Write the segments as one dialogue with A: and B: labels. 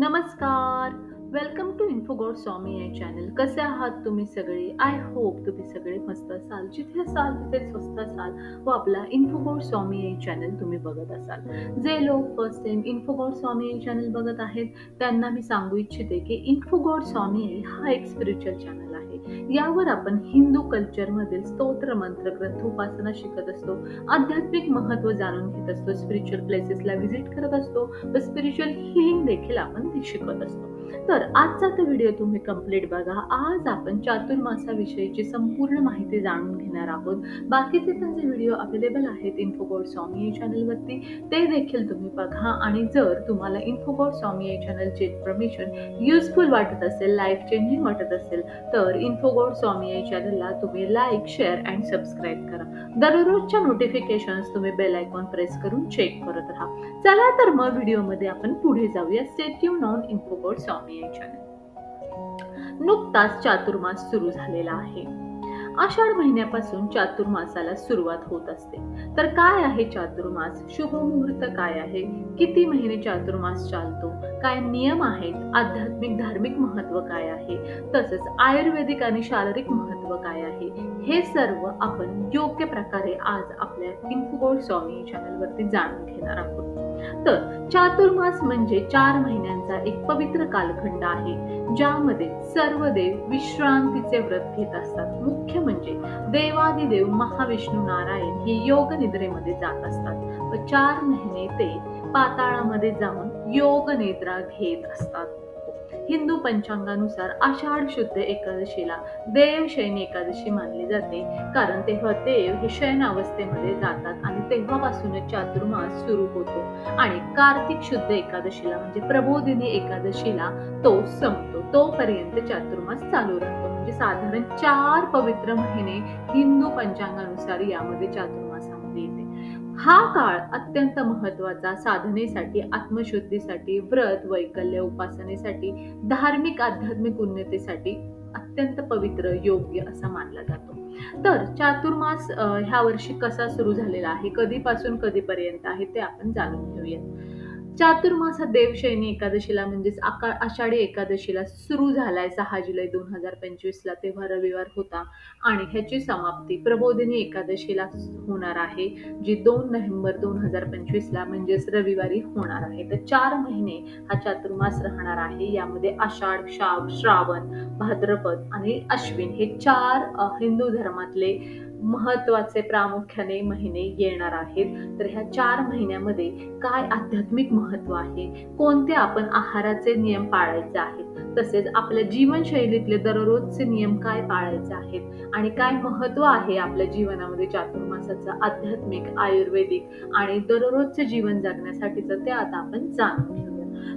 A: नमस्कार. Welcome to इन्फोगोड स्वामी या channel कसे आहात तुम्ही सगळे? आय होप तुम्ही सगळे मस्त असाल. जिथे असाल तिथे स्वस्त असाल व आपला इन्फोगोड स्वामी या चॅनल तुम्ही बघत असाल. जे लोक फर्स्ट टाइम इन्फोगोड स्वामी या चॅनल बघत आहेत त्यांना मी सांगू इच्छिते की इन्फोगोड स्वामी हा एक स्पिरिच्युअल चॅनल आहे यावर आपण हिंदू कल्चरमधील स्तोत्र मंत्र ग्रंथ उपासना शिकत असतो. आध्यात्मिक महत्त्व जाणून घेत असतो. स्पिरिच्युअल प्लेसेसला व्हिजिट करत असतो. व स्पिरिच्युअल हिलिंग देखील आपण ते शिकत असतो. तर आजचा तो व्हिडिओ तुम्ही कंप्लीट बघा. आज आपण चातुर्मासाविषयीची संपूर्ण माहिती जाणून घेणार आहोत. बाकीचे पण जे व्हिडिओ अवेलेबल आहेत इन्फोगोड स्वामी या चॅनलवरती ते देखील तुम्ही बघा. आणि जर तुम्हाला इन्फोगोड स्वामी या चॅनलचे इन्फॉर्मेशन युजफुल वाटत असेल लाईफ चेंजिंग वाटत असेल तर इन्फोगोड स्वामी या चॅनलला तुम्ही लाईक शेअर अँड सबस्क्राईब करा. दररोजच्या नोटिफिकेशन्स तुम्ही बेल आयकॉन प्रेस करून चेक करत राहा. चला तर मग व्हिडिओमध्ये आपण पुढे जाऊया. स्टेट्यू नॉन इन्फोगोड स्वामी या नुकताच चातुर्मास सुरू झालेला आहे. आषाढ महिन्यापासून चातुर्मासाला सुरुवात होत असते. तर काय आहे चातुर्मास? शुभ मुहूर्त काय आहे? किती महिने चातुर्मास चालतो? काय नियम आहेत? आध्यात्मिक धार्मिक महत्त्व काय आहे? तसंच आयुर्वेदिक आणि शारीरिक महत्त्व काय आहे? हे सर्व आपण योग्य प्रकारे आज आपल्या इन्फोगोड स्वामी चॅनलवरती जाणून घेणार आहोत. तर चातुर्मास म्हणजे चार महिन्यांचा एक पवित्र कालखंड आहे ज्यामध्ये सर्व देव विश्रांतीचे व्रत घेत असतात. मुख्य म्हणजे देवादिदेव महाविष्णू नारायण हे योग निद्रेमध्ये जात असतात. व चार महिने ते पाताळामध्ये जाऊन योग निद्रा घेत असतात. हिंदू पंचांगानुसार आषाढ शुद्ध एकादशीला देव शयन एकादशी मानली जाते. कारण तेव्हा देव हे शयन अवस्थेमध्ये जातात आणि तेव्हापासूनच चातुर्मास सुरू होतो. आणि कार्तिक शुद्ध एकादशीला म्हणजे प्रबोधिनी एकादशीला तो संपतो. तोपर्यंत चातुर्मास चालू राहतो. म्हणजे साधारण चार पवित्र महिने हिंदू पंचांगानुसार यामध्ये चातुर्मास हा काळ अत्यंत महत्त्वाचा साधनेसाठी आत्मशुद्धीसाठी व्रत वैकल्य उपासनेसाठी धार्मिक आध्यात्मिक उन्नतीसाठी अत्यंत पवित्र योग्य असा मानला जातो. तर चातुर्मास ह्या वर्षी कसा सुरू झालेला आहे? कधीपासून कधीपर्यंत आहे? ते आपण जाणून घेऊयात. चातुर्मास हा देवशयनी एकादशीला म्हणजेच आका आषाढी एकादशीला सुरू झालाय सहा जुलै दोन हजार पंचवीसला तेव्हा रविवार होता. आणि ह्याची समाप्ती प्रबोधिनी एकादशीला होणार आहे जी दोन नोव्हेंबर दोन हजार पंचवीसला म्हणजेच रविवारी होणार आहे. तर चार महिने हा चातुर्मास राहणार आहे. यामध्ये आषाढ श्राव श्रावण भाद्रपद आणि अश्विन हे चार हिंदू धर्मातले महत्त्वाचे प्रामुख्याने महिने येणार आहेत. तर ह्या चार महिन्यामध्ये काय आध्यात्मिक महत्त्व आहे? कोणते आपण आहाराचे नियम पाळायचे आहेत? तसेच आपल्या जीवनशैलीतले दररोजचे नियम काय पाळायचे आहेत? आणि काय महत्त्व आहे आपल्या जीवनामध्ये चातुर्मासाचं आध्यात्मिक आयुर्वेदिक आणि दररोजचे जीवन जगण्यासाठीचं ते आता आपण जाणून घेऊ.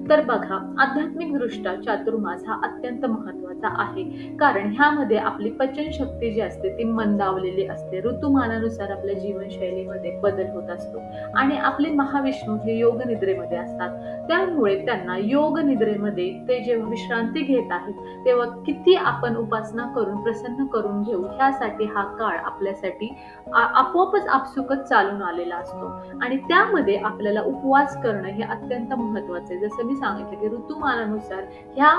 A: तर बघा आध्यात्मिक दृष्ट्या चातुर्मास हा अत्यंत महत्त्वाचा आहे. कारण ह्यामध्ये आपली पचनशक्ती जी असते ती मंदावलेली असते. ऋतुमानानुसार आपल्या जीवनशैलीमध्ये बदल होत असतो. आणि आपले महाविष्णू हे योग निद्रेमध्ये असतात. त्यामुळे त्यांना योग निद्रेमध्ये ते जेव्हा विश्रांती घेत आहेत तेव्हा किती आपण उपासना करून प्रसन्न करून घेऊ ह्यासाठी हा काळ आपल्यासाठी आपोआपच आपसुकच चालून आलेला असतो. आणि त्यामध्ये आपल्याला उपवास करणं हे अत्यंत महत्त्वाचे जसं मी सांगितलं की ऋतुमानानुसार ह्या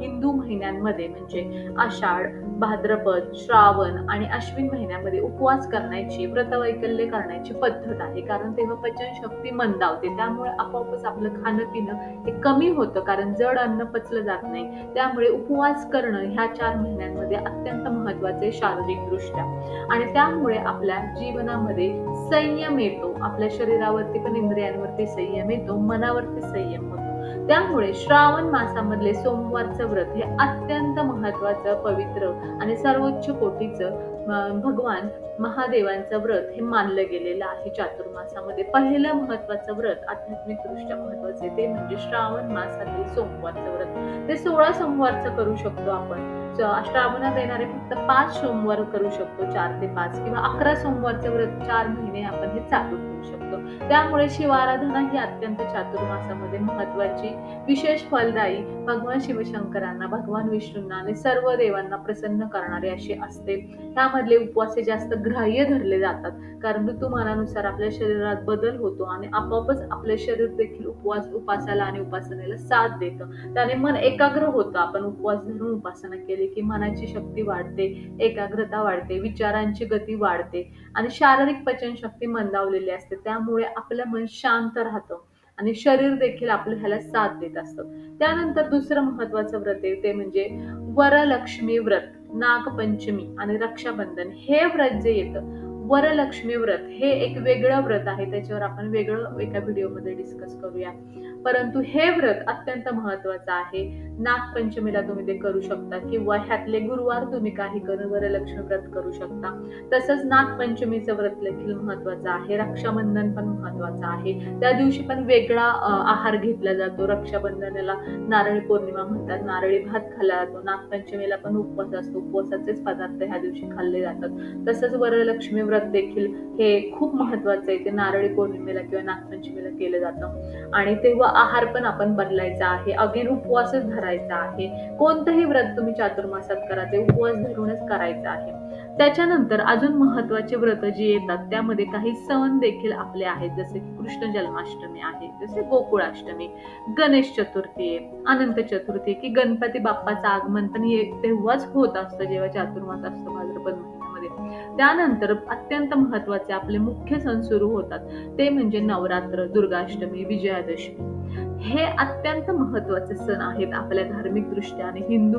A: हिंदू महिन्यांमध्ये म्हणजे आषाढ भाद्रपद श्रावण आणि अश्विन महिन्यामध्ये उपवास करण्याची व्रतवैकल्य करण्याची पद्धत आहे. कारण तेव्हा पचनशक्ती मंदावते त्यामुळे आपोआपच आपलं खाणं पिणं हे कमी होतं. कारण जड अन्न पचलं जात नाही. त्यामुळे उपवास करणं ह्या चार महिन्यांमध्ये अत्यंत महत्त्वाचे शारीरिक दृष्ट्या आणि त्यामुळे आपल्या जीवनामध्ये संयम येतो. आपल्या शरीरावरती पण इंद्रियांवरती संयम येतो. मनावरती संयम होतो. त्यामुळे श्रावण मासामधले सोमवारचं व्रत हे अत्यंत महत्वाचं पवित्र आणि सर्वोच्च कोटीचं भगवान महादेवांचं व्रत हे मानलं गेलेलं आहे चातुर्मासामध्ये. पहिलं महत्वाचं व्रत आध्यात्मिक दृष्ट्या महत्त्वाचे ते म्हणजे श्रावण मासातील सोमवारचं व्रत. ते सोळा सोमवारचं करू शकतो आपण. च- श्रावणात येणारे फक्त पाच सोमवार करू शकतो चार ते पाच किंवा अकरा सोमवारचे व्रत चार महिने आपण हे चालू ठेवू शकतो. त्यामुळे शिवाराधना ही अत्यंत चातुर्मासामध्ये महत्वाची विशेष फलदायी भगवान शिवशंकरांना भगवान विष्णूंना आणि सर्व देवांना प्रसन्न करणारी अशी असते. त्यामधले उपवास हे जास्त ग्राह्य धरले जातात कारण ऋतुमानानुसार आपल्या शरीरात बदल होतो आणि आपोआपच आपले शरीर देखील उपवास उपासाला आणि उपासनेला साथ देतं. त्याने मन एकाग्र होतं आपण उपवास धरून उपासना केली की मनाची शक्ती वाढते एकाग्रता वाढते विचारांची गती वाढते आणि शारीरिक पचनशक्ती मंदावलेली असते. त्यामुळे आपलं मन शांत राहतं आणि शरीर देखील आपलं ह्याला साथ देत असतं. त्यानंतर दुसरं महत्वाचं व्रत आहे ते म्हणजे वरलक्ष्मी व्रत नागपंचमी आणि रक्षाबंधन. हे व्रत जे येतं वरलक्ष्मी व्रत हे एक वेगळं व्रत आहे. त्याच्यावर आपण वेगळं एका व्हिडिओमध्ये डिस्कस करूया. परंतु हे व्रत अत्यंत महत्वाचं आहे. नागपंचमीला तुम्ही ते करू शकता किंवा ह्यातले गुरुवार तुम्ही काही करून वरलक्ष्मी व्रत करू शकता. तसंच नागपंचमीचं व्रत देखील महत्वाचं आहे. रक्षाबंधन पण महत्वाचं आहे. त्या दिवशी पण वेगळा आहार घेतला जातो. रक्षाबंधनाला नारळी पौर्णिमा म्हणतात. नारळी भात खाल्ला जातो. नागपंचमीला पण उपवास असतो. उपवासाचेच पदार्थ ह्या दिवशी खाल्ले जातात. तसंच वरलक्ष्मी व्रत देखील हे खूप महत्वाचं आहे. ते नारळी पौर्णिमेला किंवा नागपंचमीला केलं जातं. आणि तेव्हा आहार पण आपण बदलायचा आहे. अगेन उपवासच धरायचा आहे. कोणतंही व्रत तुम्ही चातुर्मासात करा ते उपवास धरूनच करायचा आहे. त्याच्यानंतर अजून महत्त्वाचे व्रत जी येतात त्यामध्ये काही सण देखील आपले आहेत. जसे की कृष्ण जन्माष्टमी आहे जसे गोकुळाष्टमी गणेश चतुर्थी अनंत चतुर्थी की गणपती बाप्पाचं आगमन पण तेव्हाच होत असतं जेव्हा चातुर्मास असतो भाद्रपद महिन्यामध्ये त्यानंतर अत्यंत महत्त्वाचे आपले मुख्य सण सुरू होतात. ते म्हणजे नवरात्र दुर्गाष्टमी विजयादशमी. हे अत्यंत महत्त्वाचे सण आहेत आपल्या धार्मिक दृष्ट्या आणि हिंदू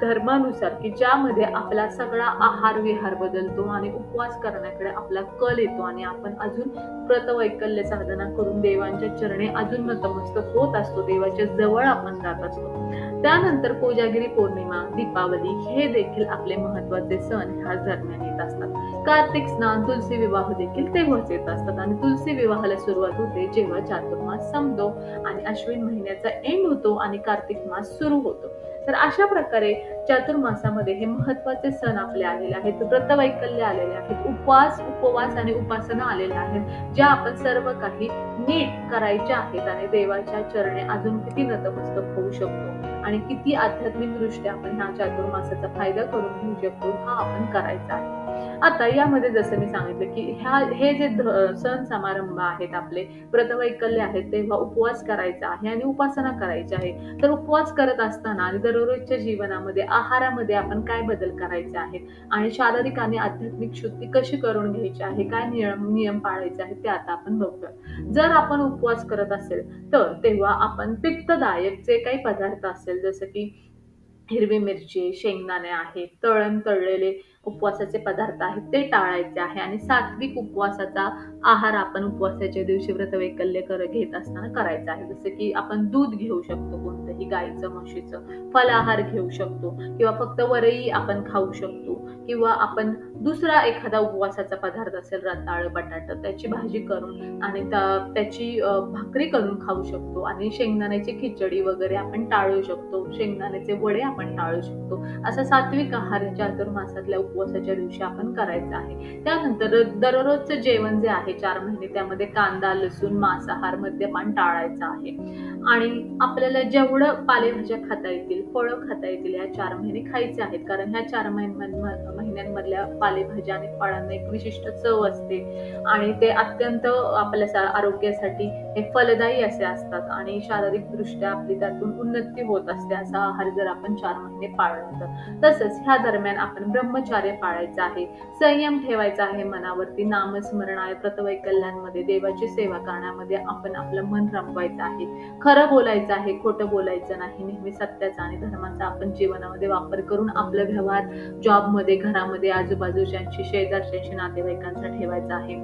A: धर्मानुसार की ज्यामध्ये आपला सगळा आहार विहार बदलतो आणि उपवास करण्याकडे आपला कल येतो आणि आपण अजून व्रतवैकल्य साधना करून देवांच्या चरणे अजून नतमस्तक होत असतो देवाच्या जवळ आपण जात असतो. त्यानंतर कोजागिरी पौर्णिमा दीपावली हे देखील आपले महत्त्वाचे सण ह्या दरम्यान येत असतात. कार्तिक स्नान तुलसी विवाह देखील तेव्हाच येत असतात आणि तुलसी विवाहाला सुरुवात होते जेव्हा चातुर्मास संपतो आणि अश्विन महिन्याचा एंड होतो आणि कार्तिक मास सुरू होतो. तर अशा प्रकारे चातुर्मासामध्ये हे महत्त्वाचे सण आपले आलेले आहेत. व्रतवैकल्य आलेले आहेत. उपवास उपवास आणि उपासना आलेल्या आहेत. ज्या आपण सर्व काही नीट करायच्या आहेत आणि देवाच्या चरणे अजून किती नतमस्तक होऊ शकतो आणि किती आध्यात्मिक दृष्ट्या आपण ह्या चातुर्मासाचा फायदा करून घेऊ शकतो हा आपण करायचा आहे. आता यामध्ये जसं मी सांगितलं की ह्या हे जे सण समारंभ आहेत आपले व्रतवैकल्य आहेत तेव्हा उपवास करायचा आहे आणि उपासना करायची आहे. तर उपवास करत असताना आणि दररोजच्या जीवनामध्ये आहारामध्ये आपण काय बदल करायचे आहेत? आणि शारीरिक आणि आध्यात्मिक शुद्धी कशी करून घ्यायची आहे? काय नियम नियम पाळायचे आहेत ते आता आपण बघूया. जर आपण उपवास करत असेल तर तेव्हा आपण पित्तदायक जे काही पदार्थ असेल जसं की हिरवी मिरची शेंगदाणे आहेत तळण तळलेले उपवासाचे पदार्थ आहेत ते टाळायचे आहे. आणि सात्विक उपवासाचा आहार आपण उपवासाच्या दिवशी व्रतवैकल्य कर घेत असताना करायचा आहे. जसं की आपण दूध घेऊ शकतो कोणतंही गाईचं म्हशीचं. फलाहार घेऊ शकतो. किंवा फक्त वरई आपण खाऊ शकतो. किंवा आपण दुसरा एखादा उपवासाचा पदार्थ असेल रताळ बटाटा त्याची भाजी करून आणि त्या- त्याची भाकरी करून खाऊ शकतो. आणि शेंगदाण्याची खिचडी वगैरे आपण टाळू शकतो. शेंगदाण्याचे वडे आपण टाळू शकतो. असा सात्विक आहार चातुर्मासातल्या उपवासाच्या दिवशी आपण करायचा आहे. त्यानंतर दररोजचं जेवण जे आहे चार महिने त्यामध्ये कांदा लसूण मांसाहार मद्यपान टाळायचं आहे. आणि आपल्याला जेवढं पालेभाज्या खाता येतील फळं खाता येतील या चार महिने खायचे आहेत. कारण ह्या चार महिन्यां- महिन्यांमधल्या पालेभाज्या आणि फळांना एक विशिष्ट चव असते. आणि ते अत्यंत आपल्या आरोग्यासाठी हे फलदायी असे असतात. आणि शारीरिकदृष्ट्या आपली त्यातून उन्नती होत असते असा आहार जर आपण चार महिने पाळला तर. तसंच ह्या दरम्यान आपण ब्रह्मचार्य पाळायचं आहे. संयम ठेवायचा आहे मनावरती. नामस्मरण आहे प्रतवैकल्यांमध्ये देवाची सेवा करण्यामध्ये आपण आपलं मन रमवायचं आहे. खरं बोलायचं आहे खोटं बोलायचं नाही. नेहमी सत्याचा आणि धर्माचा आपण जीवनामध्ये वापर करून आपलं व्यवहार जॉबमध्ये घरामध्ये आजूबाजूच्यांशी शेजारच्यांशी नातेवाईकांचा ठेवायचा आहे.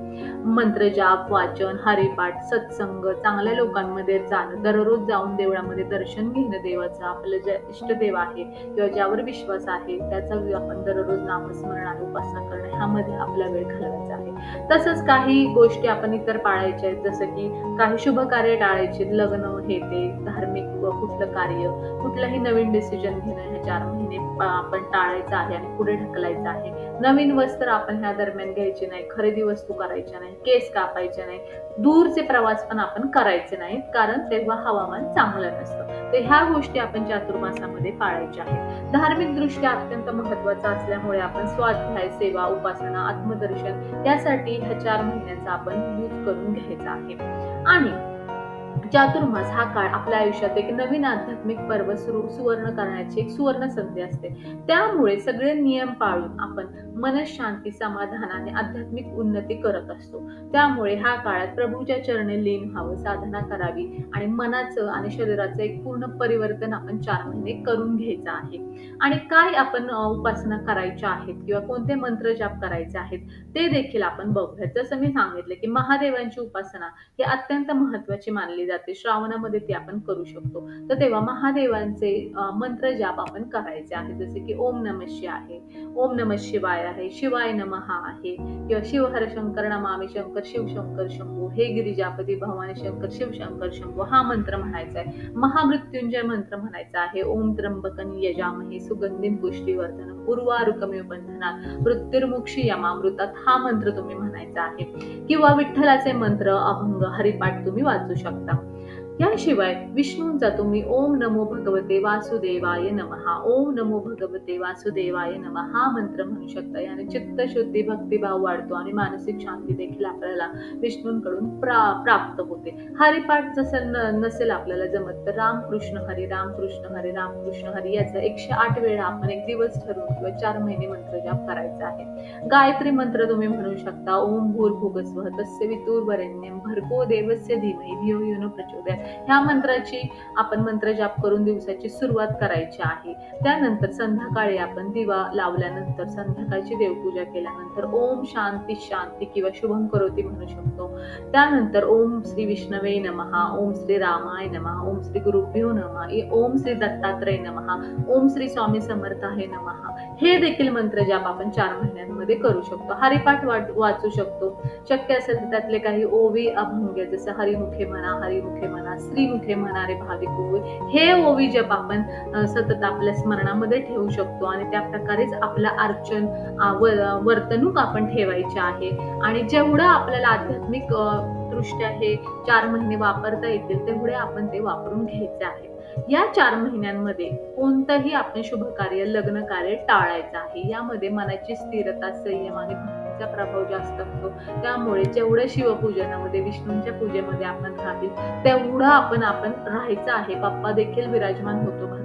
A: मंत्र जाप वाचन हरिपाठ सत्संग चांगल्या लोकांमध्ये जाणं दररोज जाऊन देवळामध्ये दर्शन घेणं देवाचं आपलं जे इष्टदेव आहे किंवा ज्यावर विश्वास आहे त्याचा आपण दररोज नामस्मरण आणि उपासना करणं ह्यामध्ये आपला वेळ घालवायचा आहे. तसंच काही गोष्टी आपण इतर पाळायच्या आहेत जसं की काही शुभ कार्य टाळायचे लग्न हे येते धार्मिक कुठलं कार्य कुठलंही नवीन डिसिजन घेणं हे चार महिने आपण टाळायचं आहे आणि पुढे ढकलायचं आहे. नवीन वस्त्र आपण ह्या दरम्यान घ्यायचे नाही खरेदी वस्तू करायच्या नाही केस कापायचे नाही दूरचे प्रवास पण आपण करायचे नाहीत कारण तेव्हा हवामान चांगलं नसतं. तर ह्या गोष्टी आपण चातुर्मासामध्ये पाळायच्या आहेत. धार्मिक दृष्ट्या अत्यंत महत्त्वाचा असल्यामुळे आपण स्वाध्याय सेवा उपासना आत्मदर्शन यासाठी ह्या चार महिन्याचा आपण यूज करून घ्यायचा आहे. आणि चातुर्मास हा काळ आपल्या आयुष्यात एक नवीन आध्यात्मिक पर्व सुरू सुवर्ण करण्याची एक सुवर्ण संधी असते. त्यामुळे सगळे नियम पाळून आपण मनशांती समाधानाने आध्यात्मिक उन्नती करत असतो. त्यामुळे ह्या काळात प्रभूच्या चरणी लीन व्हावं साधना करावी आणि मनाचं आणि शरीराचं एक पूर्ण परिवर्तन आपण चार महिने करून घ्यायचं आहे. आणि काय आपण उपासना करायच्या आहेत किंवा कोणते मंत्र जाप करायचे आहेत ते देखील आपण बघूयात जसं मी सांगितलं की महादेवांची उपासना ही अत्यंत महत्वाची मानली जाते. श्रावणामध्ये ती आपण करू शकतो. तर तेव्हा महादेवांचे मंत्र जाप आपण करायचे आहे. जसे की ओम नम आहे ओम नम शिवाय आहे शिवाय नमः आहे. किंवा शिवहर शंकर नमामि शंकर शिवशंकर शंभू हे गिरिजापती भवानी शंकर शिवशंकर शंभू हा मंत्र म्हणायचा आहे. महामृत्युंजय मंत्र म्हणायचा आहे. ओम त्र्यंबकन यजामहे सुगंधिम पुष्टीवर्धन उर्वारुकमिव बंधनात मृत्युर्मुक्षी यमामृतात हा मंत्र तुम्ही म्हणायचा आहे. किंवा विठ्ठलाचे मंत्र अभंग हरिपाठ तुम्ही वाचू शकता. याशिवाय विष्णूंचा तुम्ही ओम नमो भगवते वासुदेवाय नमहा. ओम नमो भगवते वासुदेवाय नमः हा मंत्र म्हणू शकता. याने चित्तशुद्धी भक्तिभाव वाढतो आणि मानसिक शांती देखील आपल्याला विष्णूंकडून प्रा प्राप्त होते. हरिपाठ जसं न- नसेल आपल्याला जमत तर रामकृष्ण हरी रामकृष्ण हरी रामकृष्ण हरी याचा एकशे आठ वेळा आपण एक दिवस ठरवून किंवा चार महिने मंत्र जाप करायचा आहे. गायत्री मंत्र तुम्ही म्हणू शकता. ओम भूर्भुगस्व तस्य वितुर्वरेण्यम भरको देवस्य धीमहि धियो यो प्रचोदयात. ह्या मंत्राची आपण मंत्र जाप करून दिवसाची सुरुवात करायची आहे. त्यानंतर संध्याकाळी आपण दिवा लावल्यानंतर संध्याकाळची देवपूजा केल्यानंतर ओम शांती शांती किंवा शुभम करोती म्हणू शकतो. त्यानंतर ओम श्री विष्णवे नमहा ओम श्री रामाय नमहा ओम श्री गुरुभ्यो नमहा ओम श्री दत्तात्रय नमहा ओम श्री स्वामी समर्थाय नमहा हे देखील मंत्र जाप आपण चार महिन्यांमध्ये करू शकतो. हरिपाठ वाचू शकतो. शक्य असेल त्यातले काही ओवी अभंग जसं हरिमुखे म्हणा हरिमुखे म्हणा श्री म्हणा म्हणणारे भाविक ओवी हे ओवी जप आपण सतत आपल्या स्मरणामध्ये ठेवू शकतो आणि त्या प्रकारेच आपलं अर्चन वर्तणूक आपण ठेवायची आहे. आणि जेवढं आपल्याला आध्यात्मिक दृष्ट्या हे चार महिने वापरता येतील तेवढे आपण ते वापरून घ्यायचे आहे. या चार महिन्यांमध्ये कोणतंही आपण शुभ कार्य लग्न कार्य टाळायचं आहे. यामध्ये मनाची स्थिरता संयम आणि शक्तीचा प्रभाव जास्त असतो. त्यामुळे जेवढं शिवपूजनामध्ये विष्णूंच्या पूजेमध्ये आपण राहतील तेवढं आपण आपण राहायचं आहे. बाप्पा देखील विराजमान होतो.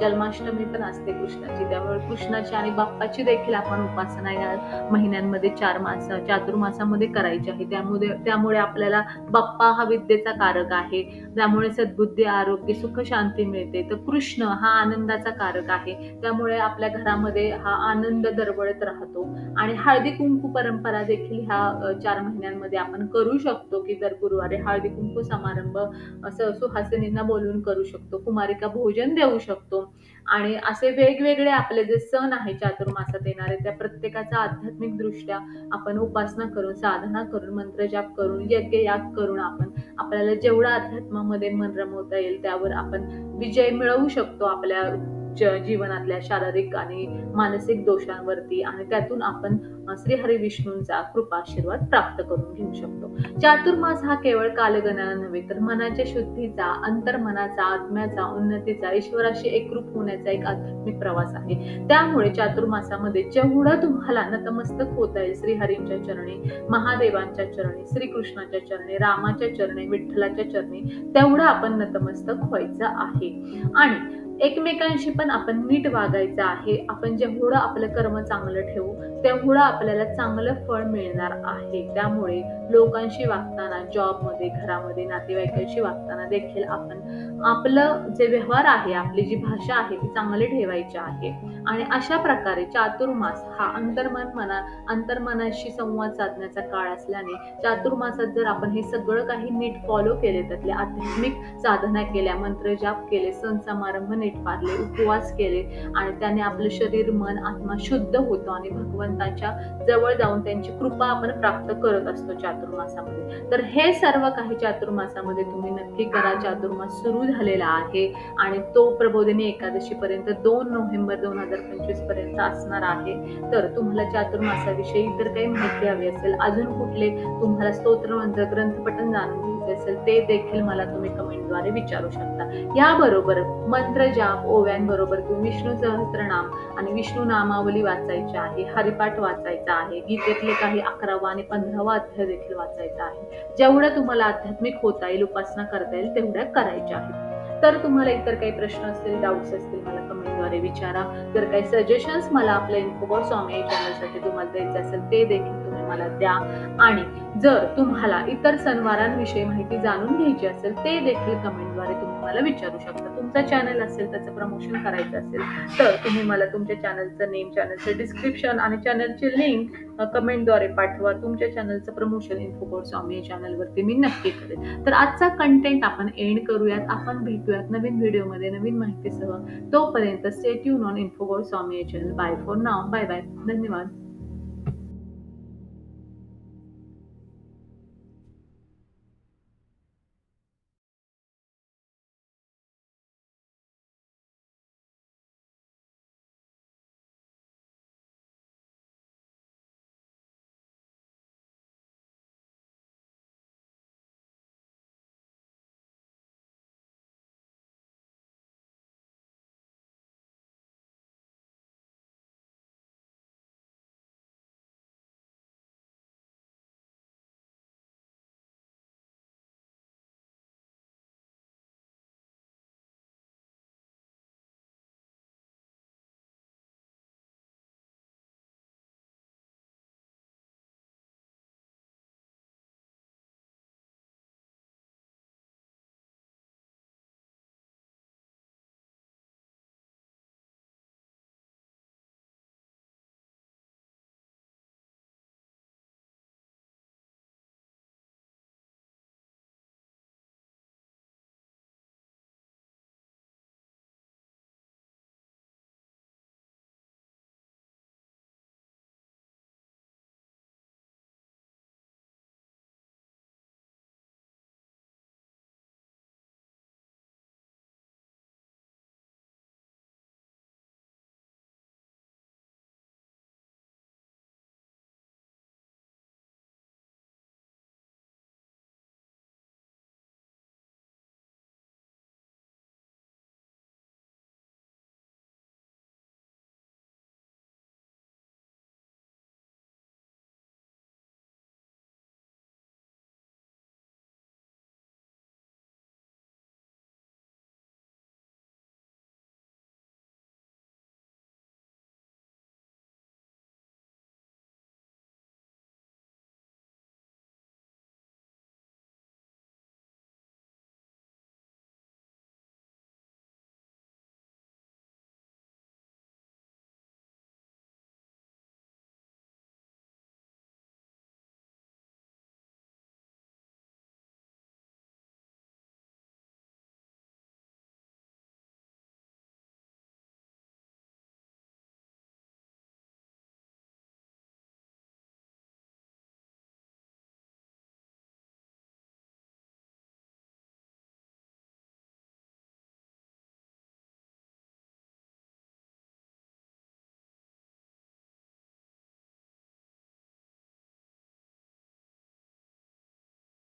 A: जन्माष्टमी पण असते कृष्णाची. त्यामुळे कृष्णाची आणि बाप्पाची देखील आपण उपासना या महिन्यांमध्ये चार मास चातुर्मासामध्ये करायची आहे. त्यामुळे त्यामुळे आपल्याला बाप्पा हा विद्येचा कारक आहे. त्यामुळे सद्बुद्धी आरोग्य सुख शांती मिळते. तर कृष्ण हा आनंदाचा कारक आहे. त्यामुळे आपल्या घरामध्ये हा आनंद दरवळत राहतो. आणि हळदी कुंकू परंपरा देखील ह्या चार महिन्यांमध्ये आपण करू शकतो की दर गुरुवारी हळदी कुंकू समारंभ असं सुहासिनींना बोलून करू शकतो. कुमारिका भोजन देऊ शकतो. आणि असे वेगवेगळे आपले जे सण आहे चातुर्मासात येणारे त्या प्रत्येकाचा आध्यात्मिक दृष्ट्या आपण उपासना करून साधना करून मंत्रजाप करून यज्ञ याग करून आपण आपल्याला जेवढं अध्यात्मामध्ये मन रमवता येईल त्यावर आपण विजय मिळवू शकतो आपल्या जीवनातल्या शारीरिक आणि मानसिक दोषांवरती आणि त्यातून आपण श्री हरी विष्णूंचा कृपाशीर्वाद प्राप्त करून घेऊ शकतो. चातुर्मास हा केवळ कालगणना नव्हे तर मनाच्या शुद्धीचा अंतर्मनाचा आत्म्याचा उन्नतीचा ईश्वराशी एकरूप होण्याचा एक आध्यात्मिक प्रवास आहे. त्यामुळे चातुर्मासामध्ये जेवढं तुम्हाला नतमस्तक होता येईल श्रीहरींच्या चरणी महादेवांच्या चरणी श्रीकृष्णाच्या चरणी रामाच्या चरणी विठ्ठलाच्या चरणी तेवढं आपण नतमस्तक व्हायचं आहे. आणि एकमेकांशी पण आपण नीट वागायचं आहे. आपण जेवढं आपलं कर्म चांगलं ठेवू तेवढं आपल्याला चांगलं फळ मिळणार आहे. त्यामुळे लोकांशी वागताना जॉबमध्ये घरामध्ये नातेवाईकांशी वागताना देखील आपण आपलं जे व्यवहार आहे आपली जी भाषा आहे ती चांगली ठेवायची आहे. आणि अशा प्रकारे चातुर्मास हा अंतर्मन मना अंतर्मनाशी संवाद साधण्याचा काळ असल्याने चातुर्मासात जर आपण हे सगळं काही नीट फॉलो केले त्यातल्या आध्यात्मिक साधना केल्या मंत्रजाप केले सण समारंभ नीट पारले उपवास केले आणि त्याने आपलं शरीर मन आत्मा शुद्ध होतो आणि भगवंताच्या जवळ जाऊन त्यांची कृपा आपण प्राप्त करत असतो चातुर्मासामध्ये. तर हे सर्व काही चातुर्मासामध्ये तुम्ही नक्की करा. चातुर्मास सुरू झालेला आहे आणि तो प्रबोधिनी एकादशी पर्यंत दोन नोव्हेंबर दोन हजार पंचवीसपर्यंत असणार आहे. तर तुम्हाला चातुर्मासाविषयी इतर काही माहिती हवी असेल अजून कुठले तुम्हाला स्तोत्र ग्रंथपठन जाणून घ्यायचे असेल ते देखील मला तुम्ही कमेंटद्वारे विचारू शकता. याबरोबर मंत्र जाप ओव्यांबरोबर विष्णू सहस्त्रनाम आणि विष्णू नामावली वाचायची आहे हरिपाठ वाचायचा आहे गीतेतले काही अकरावा आणि पंधरावा अध्याय देखील वाचायचा आहे. जेवढं तुम्हाला आध्यात्मिक होता येईल उपासना करता येईल तेवढ्या करायच्या आहेत. तर तुम्हाला इतर काही प्रश्न असतील डाऊट्स असतील मला कमेंटद्वारे विचारा. जर काही सजेशन्स मला आपल्या इन्फोबॉस स्वामी चॅनलसाठी तुम्हाला द्यायचे असेल ते देखील आम्हाला द्या. आणि जर तुम्हाला इतर सणवारांविषयी माहिती जाणून घ्यायची असेल ते देखील कमेंटद्वारे तुम्ही मला विचारू शकता. तुमचं चॅनल असेल त्याचं प्रमोशन करायचं असेल तर तुम्ही मला तुमच्या चॅनलचं नेम चॅनलचं डिस्क्रिप्शन आणि चॅनलची लिंक कमेंटद्वारे पाठवा. तुमच्या चॅनलचं प्रमोशन इन्फोकोड स्वामी या चॅनलवरती मी नक्की करेन. तर आजचा कंटेंट आपण एंड करूयात. आपण भेटूयात नवीन व्हिडिओमध्ये नवीन माहितीसह. तोपर्यंत stay non on Infocode Swami या channel bye for now bye bye धन्यवाद.